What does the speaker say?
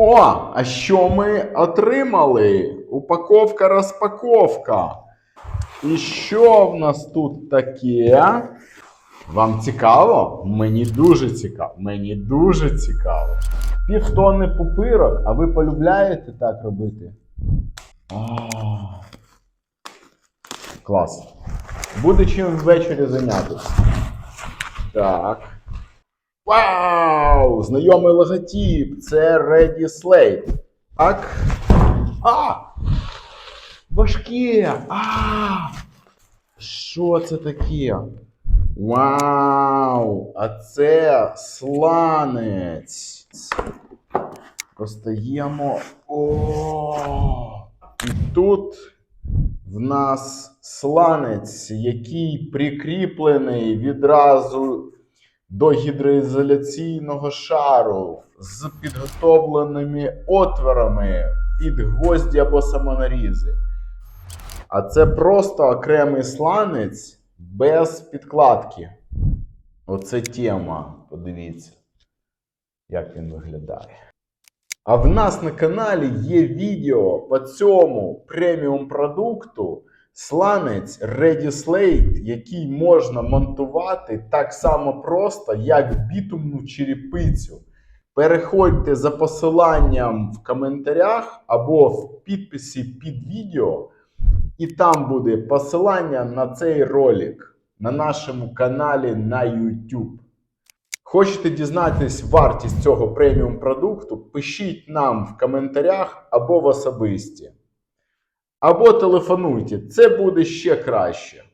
О, а що ми отримали? Упаковка розпаковка. І що в нас тут таке? Вам цікаво? Мені дуже цікаво. Мені дуже цікаво. Півтонни пупирок, а ви полюбляєте так робити? А, Клас. Буде чим ввечері зайнятися. Так. Вау! Знайомий логотип. Це Ready Slate. Так. А! Важке! А! Що це таке? Вау! А це сланець. Достаємо. О! І тут в нас сланець, який прикріплений відразу до гідроізоляційного шару з підготовленими отворами під гвозді або самонарізи. А це просто окремий сланець без підкладки. Оце тема. Подивіться, як він виглядає. А в нас на каналі є відео по цьому преміум продукту сланець Slate, який можна монтувати так само просто, як бітумну черепицю. Переходьте за посиланням в коментарях або в підписі під відео, і там буде посилання на цей ролик на нашому каналі на YouTube. Хочете дізнатись вартість цього преміум продукту? Пишіть нам в коментарях або в особисті. Або телефонуйте, це буде ще краще.